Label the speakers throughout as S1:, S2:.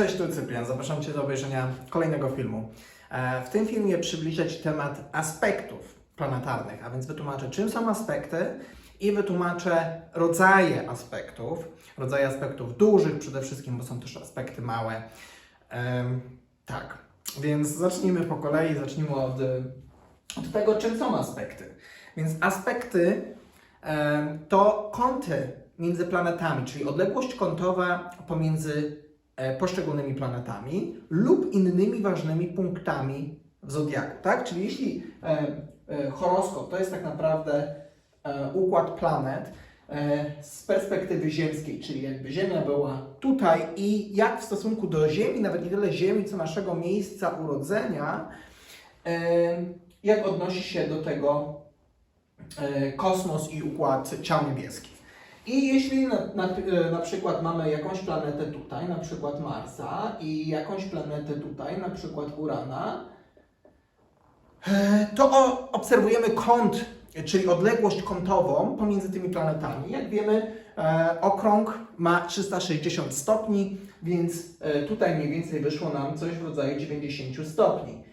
S1: Cześć, tu Cyprian. Zapraszam Cię do obejrzenia kolejnego filmu. E, W tym filmie przybliżę Ci temat aspektów planetarnych, a więc wytłumaczę, czym są aspekty i wytłumaczę rodzaje aspektów. Rodzaje aspektów dużych przede wszystkim, bo są też aspekty małe. Tak, więc zacznijmy po kolei. Zacznijmy od, od tego, czym są aspekty. Więc aspekty to kąty między planetami, czyli odległość kątowa pomiędzy poszczególnymi planetami lub innymi ważnymi punktami w zodiaku, tak? Czyli jeśli e, e, horoskop to jest tak naprawdę e, układ planet e, z perspektywy ziemskiej, czyli jakby Ziemia była tutaj i jak w stosunku do Ziemi, nawet nie tyle Ziemi, co naszego miejsca urodzenia, e, jak odnosi się do tego e, kosmos i układ ciał niebieskich. I jeśli na, na, na przykład mamy jakąś planetę tutaj, na przykład Marsa, i jakąś planetę tutaj, na przykład Urana, e, to obserwujemy kąt, czyli odległość kątową pomiędzy tymi planetami. Jak wiemy, e, okrąg ma 360 stopni, więc e, tutaj mniej więcej wyszło nam coś w rodzaju 90 stopni.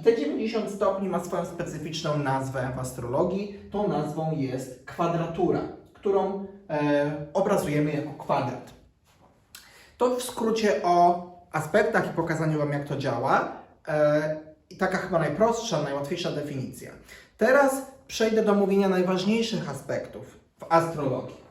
S1: I te 90 stopni ma swoją specyficzną nazwę w astrologii. Tą nazwą jest kwadratura, którą e, obrazujemy jako kwadrat. To w skrócie o aspektach i pokazaniu Wam, jak to działa. E, I taka chyba najprostsza, najłatwiejsza definicja. Teraz przejdę do mówienia najważniejszych aspektów w astrologii.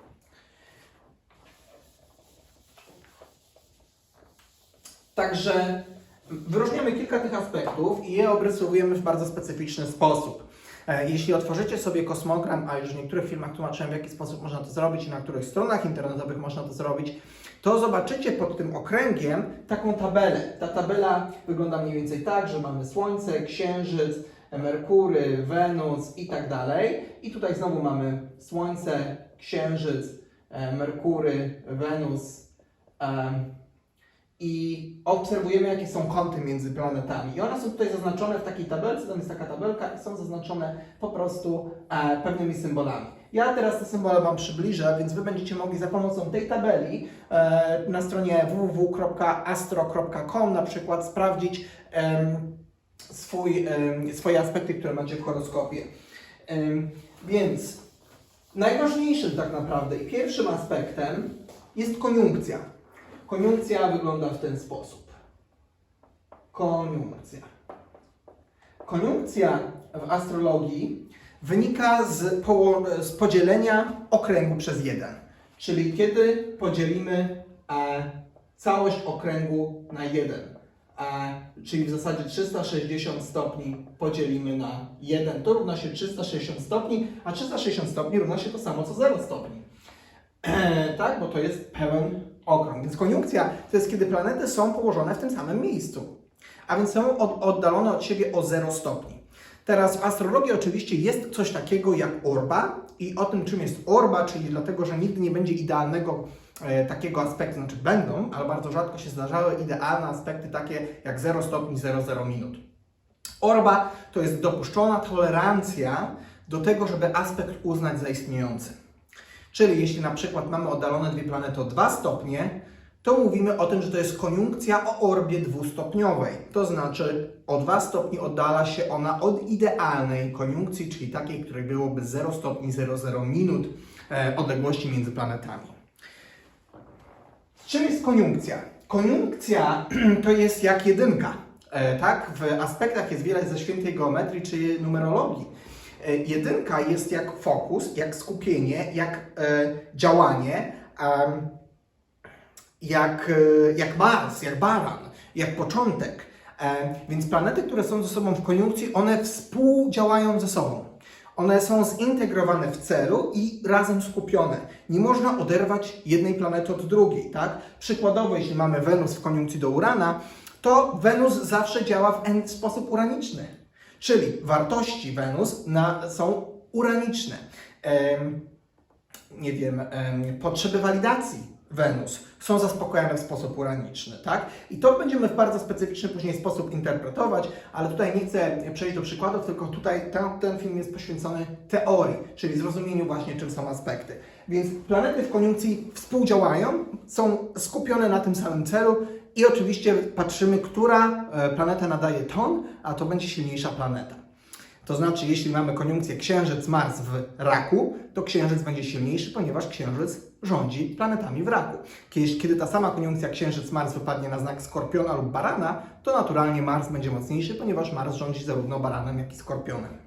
S1: Także wyróżniamy kilka tych aspektów i je obrysowujemy w bardzo specyficzny sposób. E, Jeśli otworzycie sobie kosmogram, a już w niektórych filmach tłumaczyłem, w jaki sposób można to zrobić i na których stronach internetowych można to zrobić, to zobaczycie pod tym okręgiem taką tabelę. Ta tabela wygląda mniej więcej tak, że mamy Słońce, Księżyc, Merkury, Wenus i tak dalej. I tutaj znowu mamy Słońce, Księżyc, e, Merkury, Wenus, em, i obserwujemy, jakie są kąty między planetami. I one są tutaj zaznaczone w takiej tabelce, tam jest taka tabelka i są zaznaczone po prostu e, pewnymi symbolami. Ja teraz te symbole Wam przybliżę, więc Wy będziecie mogli za pomocą tej tabeli e, na stronie www.astro.com na przykład sprawdzić em, swój, em, swoje aspekty, które macie w horoskopie. Em, więc najważniejszym tak naprawdę i pierwszym aspektem jest koniunkcja. Koniunkcja wygląda w ten sposób. Koniunkcja. Koniunkcja w astrologii wynika z, z podzielenia okręgu przez jeden. Czyli kiedy podzielimy e, całość okręgu na jeden. E, czyli w zasadzie 360 stopni podzielimy na 1. To równa się 360 stopni, a 360 stopni równa się to samo co 0 stopni. E, tak, bo to jest pełen okrąg. Więc koniunkcja to jest kiedy planety są położone w tym samym miejscu, a więc są od, oddalone od siebie o 0 stopni. Teraz w astrologii oczywiście jest coś takiego jak orba i o tym czym jest orba, czyli dlatego, że nigdy nie będzie idealnego e, takiego aspektu, znaczy będą, ale bardzo rzadko się zdarzały idealne aspekty takie jak 0 stopni 00 minut. Orba to jest dopuszczona tolerancja do tego, żeby aspekt uznać za istniejący. Czyli jeśli na przykład mamy oddalone dwie planety o 2 stopnie, to mówimy o tym, że to jest koniunkcja o orbie dwustopniowej. To znaczy o 2 stopni oddala się ona od idealnej koniunkcji, czyli takiej, której byłoby 0 stopni 00 minut e, odległości między planetami. Czym jest koniunkcja? Koniunkcja to jest jak jedynka. E, tak? W aspektach jest wiele ze świętej geometrii czy numerologii. E, jedynka jest jak fokus, jak skupienie, jak e, działanie, jak, e, jak Mars, jak baran, jak początek. Więc planety, które są ze sobą w koniunkcji, one współdziałają ze sobą. One są zintegrowane w celu i razem skupione. Nie można oderwać jednej planety od drugiej, tak? Przykładowo, jeśli mamy Wenus w koniunkcji do Urana, to Wenus zawsze działa w sposób uraniczny. Czyli wartości Wenus na, są uraniczne. Em, nie wiem, em, potrzeby walidacji Wenus są zaspokojone w sposób uraniczny, tak? I to będziemy w bardzo specyficzny później sposób interpretować, ale tutaj nie chcę przejść do przykładów, tylko tutaj ten, ten film jest poświęcony teorii, czyli zrozumieniu właśnie czym są aspekty. Więc planety w koniunkcji współdziałają, są skupione na tym samym celu i oczywiście patrzymy, która e, planeta nadaje ton, a to będzie silniejsza planeta. To znaczy, jeśli mamy koniunkcję Księżyc-Mars w raku, to Księżyc będzie silniejszy, ponieważ Księżyc rządzi planetami w raku. Kiedy, ta sama koniunkcja Księżyc-Mars wypadnie na znak Skorpiona lub Barana, to naturalnie Mars będzie mocniejszy, ponieważ Mars rządzi zarówno Baranem, jak i Skorpionem.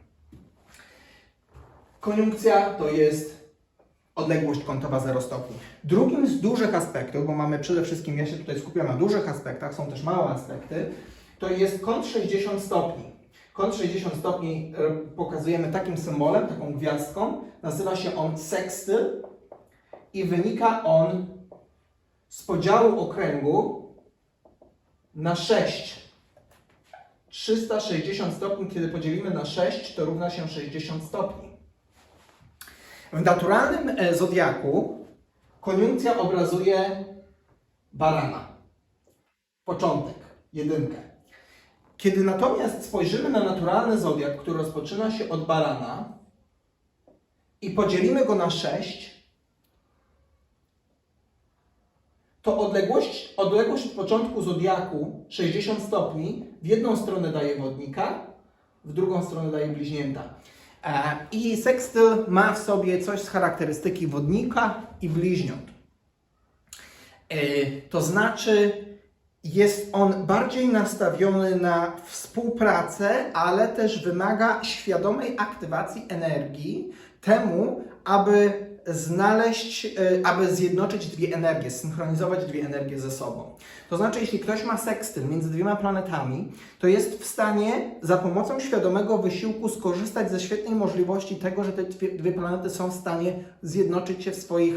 S1: Koniunkcja to jest odległość kątowa 0 stopni. Drugim z dużych aspektów, bo mamy przede wszystkim, ja się tutaj skupiam na dużych aspektach, są też małe aspekty, to jest kąt 60 stopni. Kąt 60 stopni e, pokazujemy takim symbolem, taką gwiazdką. Nazywa się on sekstyl i wynika on z podziału okręgu na 6. 360 stopni, kiedy podzielimy na 6, to równa się 60 stopni. W naturalnym e, zodiaku koniunkcja obrazuje barana. Początek, jedynkę. Kiedy natomiast spojrzymy na naturalny zodiak, który rozpoczyna się od barana i podzielimy go na 6, to odległość, odległość od początku zodiaku 60 stopni w jedną stronę daje wodnika, w drugą stronę daje bliźnięta. E, I sekstyl ma w sobie coś z charakterystyki wodnika i bliźniąt. E, To znaczy, jest on bardziej nastawiony na współpracę, ale też wymaga świadomej aktywacji energii temu, aby znaleźć, e, aby zjednoczyć dwie energie, synchronizować dwie energie ze sobą. To znaczy, jeśli ktoś ma sekstyl między dwiema planetami, to jest w stanie za pomocą świadomego wysiłku skorzystać ze świetnej możliwości tego, że te dwie, planety są w stanie zjednoczyć się w swojej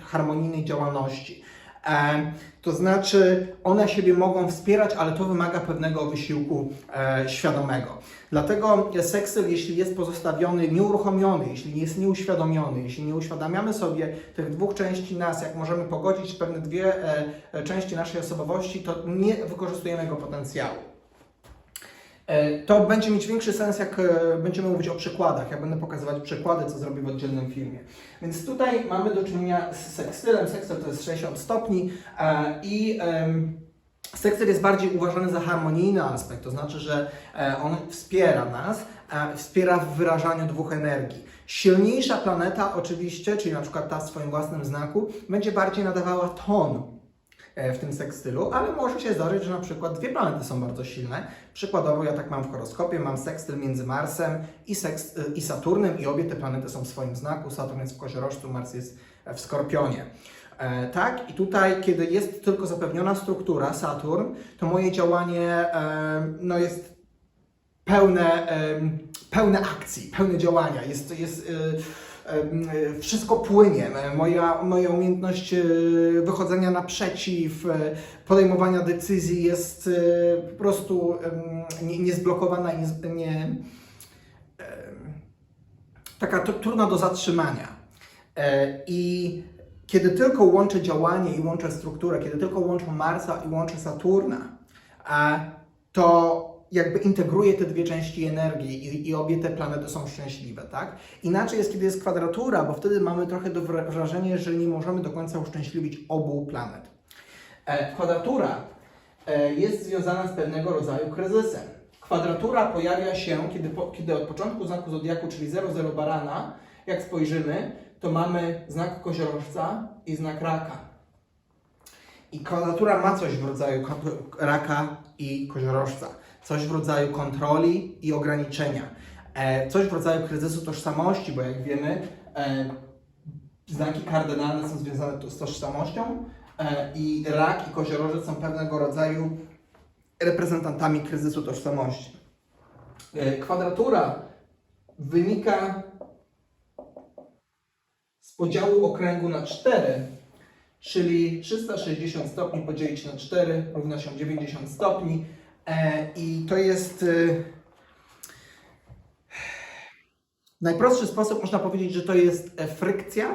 S1: harmonijnej działalności. E, to znaczy, one siebie mogą wspierać, ale to wymaga pewnego wysiłku e, świadomego. Dlatego seksyl, jeśli jest pozostawiony nieuruchomiony, jeśli jest nieuświadomiony, jeśli nie uświadamiamy sobie tych dwóch części nas, jak możemy pogodzić pewne dwie e, e, części naszej osobowości, to nie wykorzystujemy jego potencjału. E, To będzie mieć większy sens, jak e, będziemy mówić o przykładach. Ja będę pokazywać przykłady, co zrobię w oddzielnym filmie. Więc tutaj mamy do czynienia z sekstylem. Sekstyl to jest 60 stopni e, i sekstyl jest bardziej uważany za harmonijny aspekt. To znaczy, że on wspiera nas, wspiera w wyrażaniu dwóch energii. Silniejsza planeta oczywiście, czyli na przykład ta w swoim własnym znaku, będzie bardziej nadawała ton w tym sekstylu, ale może się zdarzyć, że na przykład dwie planety są bardzo silne. Przykładowo ja tak mam w horoskopie, mam sekstyl między Marsem i, sekst, i Saturnem i obie te planety są w swoim znaku. Saturn jest w koziorożcu, Mars jest w Skorpionie. E, tak, i tutaj, kiedy jest tylko zapewniona struktura, Saturn, to moje działanie e, no jest pełne, pełne akcji, pełne działania. Jest, jest, e, e, wszystko płynie. Moja, moja umiejętność e, wychodzenia naprzeciw, e, podejmowania decyzji jest e, po prostu niezblokowana, nie, nie, taka tr- trudna do zatrzymania. I kiedy tylko łączę działanie i łączę strukturę, kiedy tylko łączę Marsa i łączę Saturna, to jakby integruję te dwie części energii i, i obie te planety są szczęśliwe, tak? Inaczej jest, kiedy jest kwadratura, bo wtedy mamy trochę do wra- wrażenie, że nie możemy do końca uszczęśliwić obu planet. E, kwadratura e, jest związana z pewnego rodzaju kryzysem. Kwadratura pojawia się, kiedy, po, kiedy od początku znaku zodiaku, czyli 00 barana, jak spojrzymy, to mamy znak koziorożca i znak raka. I kwadratura ma coś w rodzaju raka i koziorożca. Coś w rodzaju kontroli i ograniczenia. E, coś w rodzaju kryzysu tożsamości, bo jak wiemy, e, znaki kardynalne są związane z tożsamością e, i rak i koziorożec są pewnego rodzaju reprezentantami kryzysu tożsamości. Kwadratura wynika z podziału okręgu na 4, czyli 360 stopni podzielić na 4 równa się 90 stopni. E, I to jest. e, najprostszy sposób można powiedzieć, że to jest e, frykcja,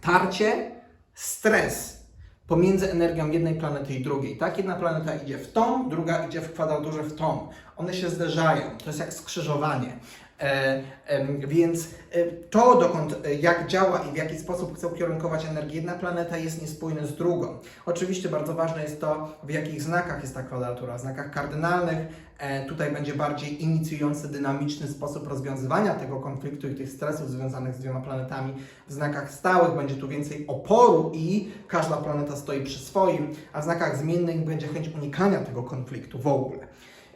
S1: tarcie stres pomiędzy energią jednej planety i drugiej. Tak, jedna planeta idzie w tą, druga idzie w kwadraturze w tą. One się zderzają. To jest jak skrzyżowanie. E, em, więc e, to, dokąd, e, jak działa i w jaki sposób chce ukierunkować energię jedna planeta jest niespójne z drugą. Oczywiście bardzo ważne jest to, w jakich znakach jest ta kwadratura. W znakach kardynalnych e, tutaj będzie bardziej inicjujący, dynamiczny sposób rozwiązywania tego konfliktu i tych stresów związanych z dwiema planetami. W znakach stałych będzie tu więcej oporu i każda planeta stoi przy swoim, a w znakach zmiennych będzie chęć unikania tego konfliktu w ogóle.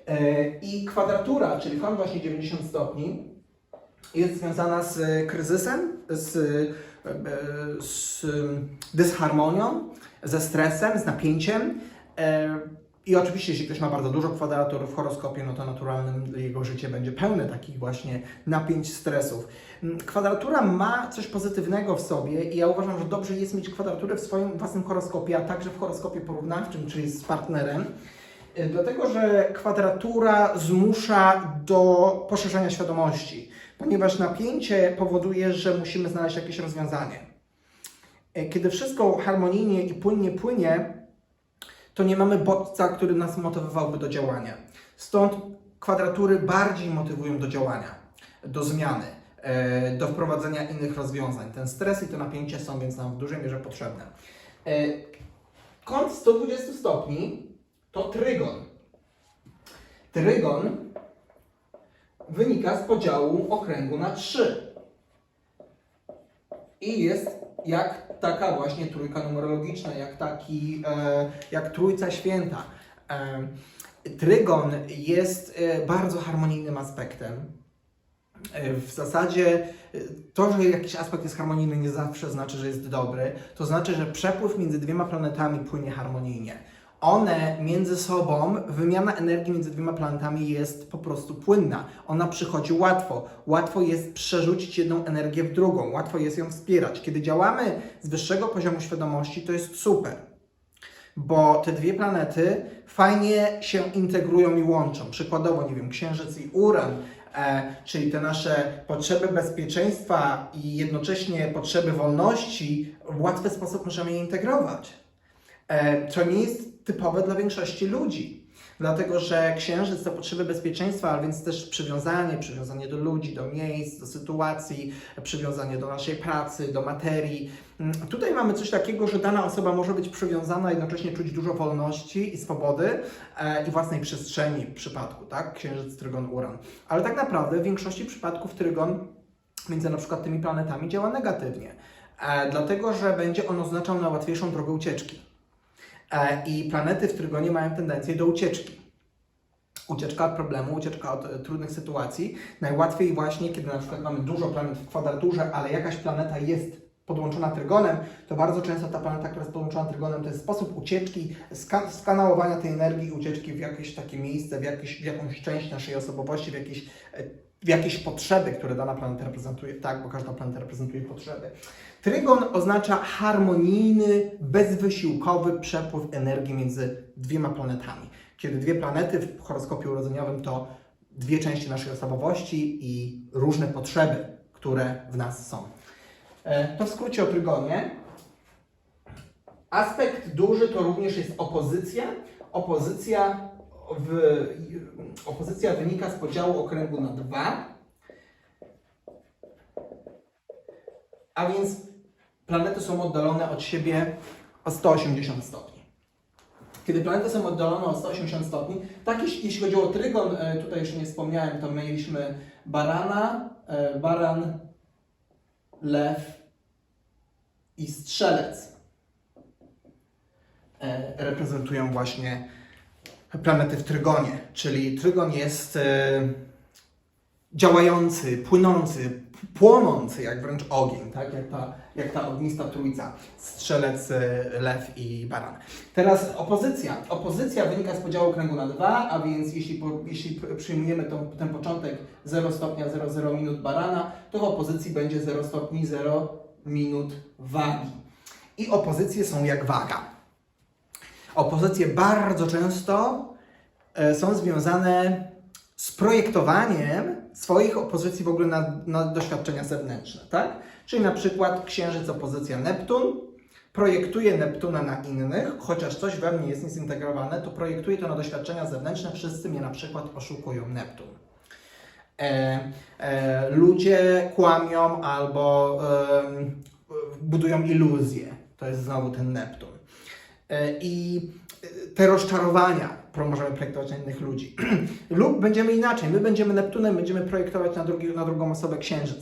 S1: E, I kwadratura, czyli kąt właśnie 90 stopni, jest związana z kryzysem, z, e, z dysharmonią, ze stresem, z napięciem. E, I oczywiście, jeśli ktoś ma bardzo dużo kwadratur w horoskopie, no to naturalnym jego życie będzie pełne takich właśnie napięć, stresów. Mm, Kwadratura ma coś pozytywnego w sobie i ja uważam, że dobrze jest mieć kwadraturę w swoim własnym horoskopie, a także w horoskopie porównawczym, czyli z partnerem. E, Dlatego, że kwadratura zmusza do poszerzania świadomości, ponieważ napięcie powoduje, że musimy znaleźć jakieś rozwiązanie. E, Kiedy wszystko harmonijnie i płynnie płynie, to nie mamy bodźca, który nas motywowałby do działania. Stąd kwadratury bardziej motywują do działania, do zmiany, e, do wprowadzenia innych rozwiązań. Ten stres i to napięcie są więc nam w dużej mierze potrzebne. Kąt 120 stopni to trygon. Trygon wynika z podziału okręgu na trzy. I jest jak taka właśnie trójka numerologiczna, jak taki, e, jak trójca święta. E, trygon jest e, bardzo harmonijnym aspektem. E, W zasadzie e, to, że jakiś aspekt jest harmonijny, nie zawsze znaczy, że jest dobry. To znaczy, że przepływ między dwiema planetami płynie harmonijnie. One między sobą, wymiana energii między dwiema planetami jest po prostu płynna. Ona przychodzi łatwo. Łatwo jest przerzucić jedną energię w drugą, łatwo jest ją wspierać. Kiedy działamy z wyższego poziomu świadomości, to jest super bo te dwie planety fajnie się integrują i łączą. Przykładowo, nie wiem, Księżyc i Uran, e, czyli te nasze potrzeby bezpieczeństwa i jednocześnie potrzeby wolności, w łatwy sposób możemy je integrować. E, co nie jest typowe dla większości ludzi. Dlatego, że księżyc to potrzeby bezpieczeństwa, a więc też przywiązanie, przywiązanie do ludzi, do miejsc, do sytuacji, przywiązanie do naszej pracy, do materii. Mm, Tutaj mamy coś takiego, że dana osoba może być przywiązana, jednocześnie czuć dużo wolności i swobody e, i własnej przestrzeni w przypadku, tak? Księżyc, trygon, uran. Ale tak naprawdę w większości przypadków trygon między na przykład tymi planetami działa negatywnie, e, dlatego że będzie on oznaczał na łatwiejszą drogę ucieczki. E, I planety w trygonie mają tendencję do ucieczki. Ucieczka od problemu, ucieczka od e, trudnych sytuacji. Najłatwiej właśnie, kiedy na przykład mamy dużo planet w kwadraturze, ale jakaś planeta jest podłączona trygonem, to bardzo często ta planeta, która jest podłączona trygonem, to jest sposób ucieczki, ska skanałowania tej energii, ucieczki w jakieś takie miejsce, w, jakieś, w jakąś część naszej osobowości, w jakieś, e, jakieś potrzeby, które dana planeta reprezentuje, tak, bo każda planeta reprezentuje potrzeby. Trygon oznacza harmonijny, bezwysiłkowy przepływ energii między dwiema planetami. Kiedy dwie planety w horoskopie urodzeniowym to dwie części naszej osobowości i różne potrzeby, które w nas są. E, To w skrócie o trygonie. Aspekt duży to również jest opozycja. Opozycja, w, opozycja wynika z podziału okręgu na dwa. A więc planety są oddalone od siebie o 180 stopni. Kiedy planety są oddalone o 180 stopni, tak jeśli, chodzi o trygon, e, tutaj jeszcze nie wspomniałem, to mieliśmy barana, e, baran, lew i strzelec. E, Reprezentują właśnie planety w trygonie, czyli trygon jest e, działający, płynący, płonący jak wręcz ogień, tak? jak, ta, jak ta ognista trójca, strzelec, e, lew i baran. Teraz opozycja. Opozycja wynika z podziału kręgu na dwa, a więc jeśli, jeśli przyjmujemy tą, ten początek 0 stopnia 00 minut barana, to w opozycji będzie 0 stopni 0 minut wagi. I opozycje są jak waga. Opozycje bardzo często e, są związane z projektowaniem swoich opozycji w ogóle na, na doświadczenia zewnętrzne, tak? Czyli na przykład Księżyc opozycja Neptun, projektuję Neptuna na innych, chociaż coś we mnie jest niezintegrowane, to projektuję to na doświadczenia zewnętrzne, wszyscy mnie na przykład oszukują Neptun. E, e, ludzie kłamią albo em, budują iluzje. To jest znowu ten Neptun. E, I e, te rozczarowania możemy projektować na innych ludzi. Lub będziemy inaczej. My będziemy Neptunem, będziemy projektować na, drugi, na drugą osobę księżyc.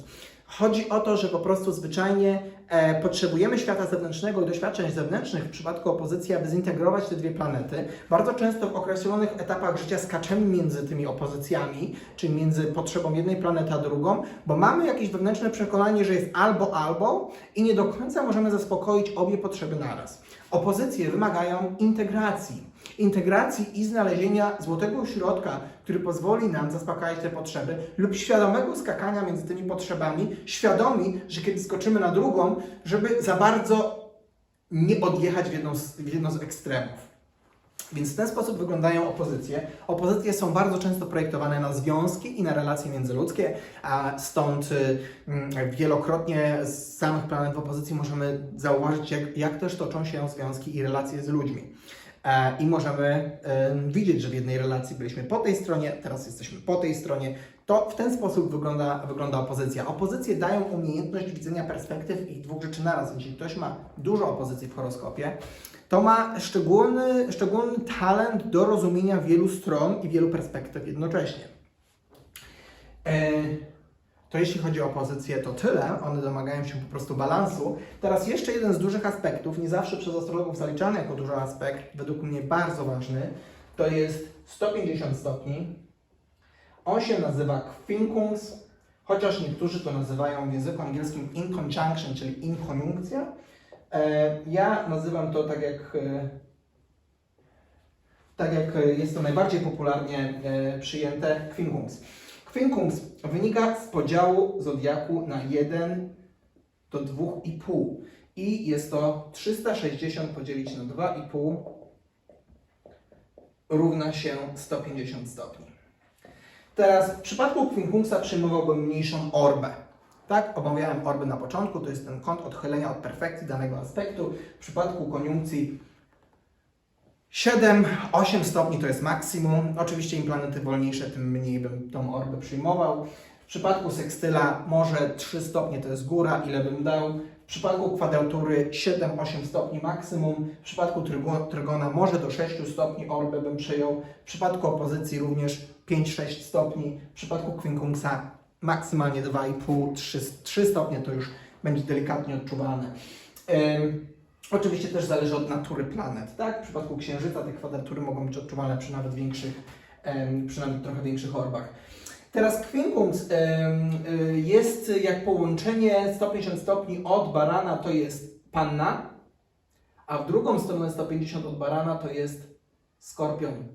S1: Chodzi o to, że po prostu zwyczajnie e, potrzebujemy świata zewnętrznego i doświadczeń zewnętrznych w przypadku opozycji, aby zintegrować te dwie planety. Bardzo często w określonych etapach życia skaczemy między tymi opozycjami, czyli między potrzebą jednej planety a drugą, bo mamy jakieś wewnętrzne przekonanie, że jest albo albo i nie do końca możemy zaspokoić obie potrzeby naraz. Opozycje wymagają integracji. Integracji i znalezienia złotego środka, który pozwoli nam zaspokajać te potrzeby, lub świadomego skakania między tymi potrzebami, świadomi, że kiedy skoczymy na drugą, żeby za bardzo nie odjechać w jedną z, w jedno z ekstremów. Więc w ten sposób wyglądają opozycje. Opozycje są bardzo często projektowane na związki i na relacje międzyludzkie, a stąd mm, wielokrotnie z samych planet w opozycji możemy zauważyć, jak, jak też toczą się związki i relacje z ludźmi. E, I możemy widzieć, że w jednej relacji byliśmy po tej stronie, teraz jesteśmy po tej stronie. To w ten sposób wygląda, wygląda opozycja. Opozycje dają umiejętność widzenia perspektyw i dwóch rzeczy naraz. Jeśli ktoś ma dużo opozycji w horoskopie, to ma szczególny, szczególny talent do rozumienia wielu stron i wielu perspektyw jednocześnie. E, to jeśli chodzi o opozycję, to tyle. One domagają się po prostu balansu. Teraz jeszcze jeden z dużych aspektów, nie zawsze przez astrologów zaliczany jako duży aspekt, według mnie bardzo ważny, to jest 150 stopni. On się nazywa quincunx, chociaż niektórzy to nazywają w języku angielskim in conjunction, czyli inkoniunkcja. E, Ja nazywam to tak jak, e, tak jak jest to najbardziej popularnie e, przyjęte quincunx. Quincunx wynika z podziału zodiaku na 1 do 2,5 i jest to 360 podzielić na 2,5 równa się 150 stopni. Teraz w przypadku quincunxa przyjmowałbym mniejszą orbę. Tak, omawiałem orby na początku, to jest ten kąt odchylenia od perfekcji danego aspektu. W przypadku koniunkcji 7-8 stopni to jest maksimum. Oczywiście im planety wolniejsze, tym mniej bym tą orbę przyjmował. W przypadku sekstyla może 3 stopnie to jest góra, ile bym dał. W przypadku kwadratury 7-8 stopni maksimum. W przypadku trygo- trygona może do 6 stopni orbę bym przyjął. W przypadku opozycji również 5-6 stopni. W przypadku quincunxa maksymalnie 2,5-3 stopnie to już będzie delikatnie odczuwalne. Ym, Oczywiście też zależy od natury planet, tak? W przypadku Księżyca te kwadratury mogą być odczuwalne przy nawet większych, em, przy nawet trochę większych orbach. Teraz em, y, jest jak połączenie 150 stopni od barana to jest panna, a w drugą stronę 150 od barana to jest skorpion.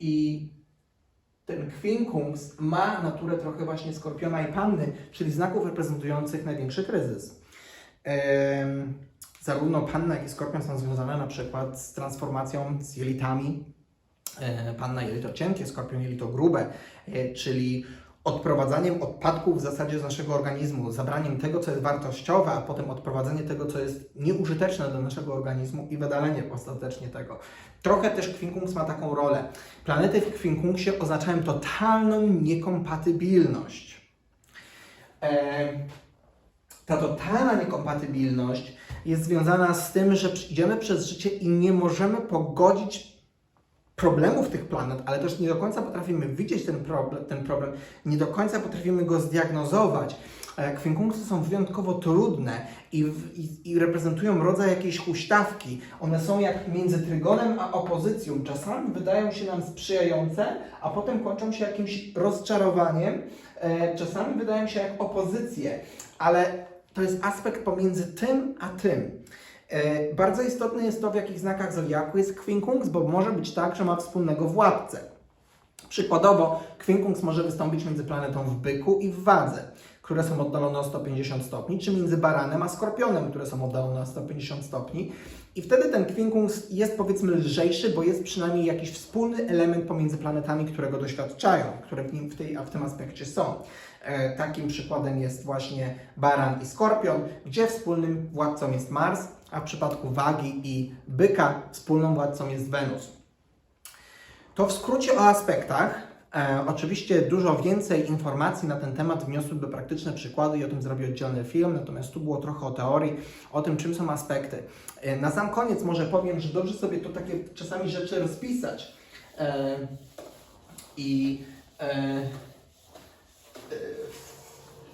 S1: I ten quincunx ma naturę trochę właśnie skorpiona i panny, czyli znaków reprezentujących największy kryzys. Zarówno panna, jak i skorpion są związane na przykład z transformacją z jelitami. E, Panna jelito cienkie, skorpion jelito grube, e, czyli odprowadzaniem odpadków w zasadzie z naszego organizmu, zabraniem tego, co jest wartościowe, a potem odprowadzenie tego, co jest nieużyteczne dla naszego organizmu i wydalenie ostatecznie tego. Trochę też quincunx ma taką rolę. Planety w quincunxie oznaczają totalną niekompatybilność. Ta totalna niekompatybilność jest związana z tym, że idziemy przez życie i nie możemy pogodzić problemów tych planet, ale też nie do końca potrafimy widzieć ten problem, ten problem nie do końca potrafimy go zdiagnozować. E, Kwinkunksy są wyjątkowo trudne i, i, i reprezentują rodzaj jakiejś huśtawki. One są jak między trygonem a opozycją. Czasami wydają się nam sprzyjające, a potem kończą się jakimś rozczarowaniem. E, Czasami wydają się jak opozycje, ale to jest aspekt pomiędzy tym a tym. E, Bardzo istotne jest to, w jakich znakach zodiaku jest quincunx, bo może być tak, że ma wspólnego władcę. Przykładowo, quincunx może wystąpić między planetą w byku i w wadze, które są oddalone o 150 stopni, czy między baranem a skorpionem, które są oddalone o 150 stopni. I wtedy ten quincunx jest powiedzmy lżejszy, bo jest przynajmniej jakiś wspólny element pomiędzy planetami, którego doświadczają, które w, nim, w, tej, w tym aspekcie są. E, takim przykładem jest właśnie baran i skorpion, gdzie wspólnym władcą jest Mars, a w przypadku wagi i byka wspólną władcą jest Wenus. To w skrócie o aspektach. E, oczywiście dużo więcej informacji na ten temat wniosłyby praktyczne przykłady i o tym zrobię oddzielny film, natomiast tu było trochę o teorii, o tym, czym są aspekty. E, na sam koniec może powiem, że dobrze sobie tu takie czasami rzeczy rozpisać. E, I e, e,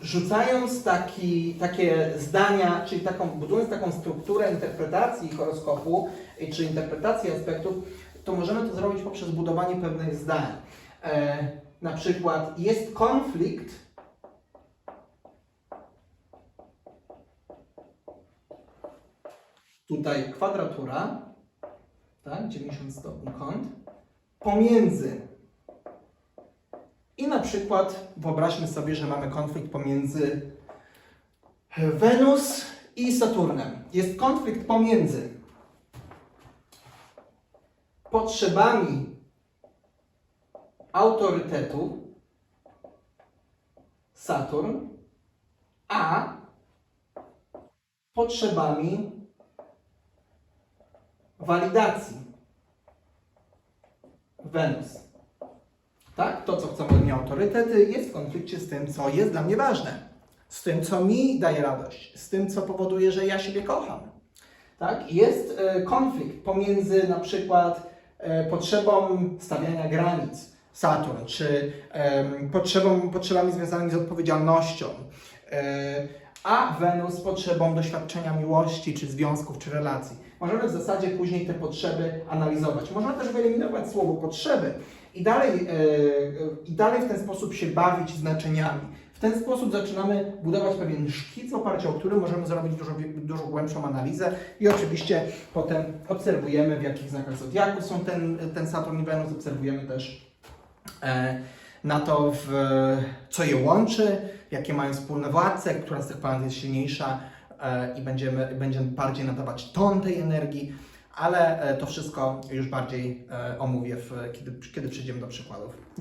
S1: rzucając taki, takie zdania, czyli taką, budując taką strukturę interpretacji horoskopu, czy interpretacji aspektów, to możemy to zrobić poprzez budowanie pewnych zdań. E, na przykład jest konflikt tutaj kwadratura, tak, 90 stopni kąt, pomiędzy i na przykład wyobraźmy sobie, że mamy konflikt pomiędzy Wenus i Saturnem. Jest konflikt pomiędzy potrzebami autorytetu Saturn, a potrzebami walidacji Wenus. Tak? To, co chcą ode mnie autorytety, jest w konflikcie z tym, co jest dla mnie ważne. Z tym, co mi daje radość. Z tym, co powoduje, że ja siebie kocham. Tak? Jest e, konflikt pomiędzy na przykład e, potrzebą stawiania granic Saturn, czy potrzebą, potrzebami związanymi z odpowiedzialnością, e, a Wenus potrzebą doświadczenia miłości, czy związków, czy relacji. Możemy w zasadzie później te potrzeby analizować. Można też wyeliminować słowo potrzeby i dalej, e, i dalej w ten sposób się bawić znaczeniami. W ten sposób zaczynamy budować pewien szkic, w oparciu o który możemy zrobić dużo, dużo głębszą analizę i oczywiście potem obserwujemy, w jakich znakach zodiaku są ten, ten Saturn i Wenus, obserwujemy też e, na to, w, co je łączy, jakie mają wspólne władce, która z tych planet jest silniejsza e, i będziemy, będziemy bardziej nadawać ton tej energii, ale e, to wszystko już bardziej e, omówię, w, kiedy, kiedy przejdziemy do przykładów.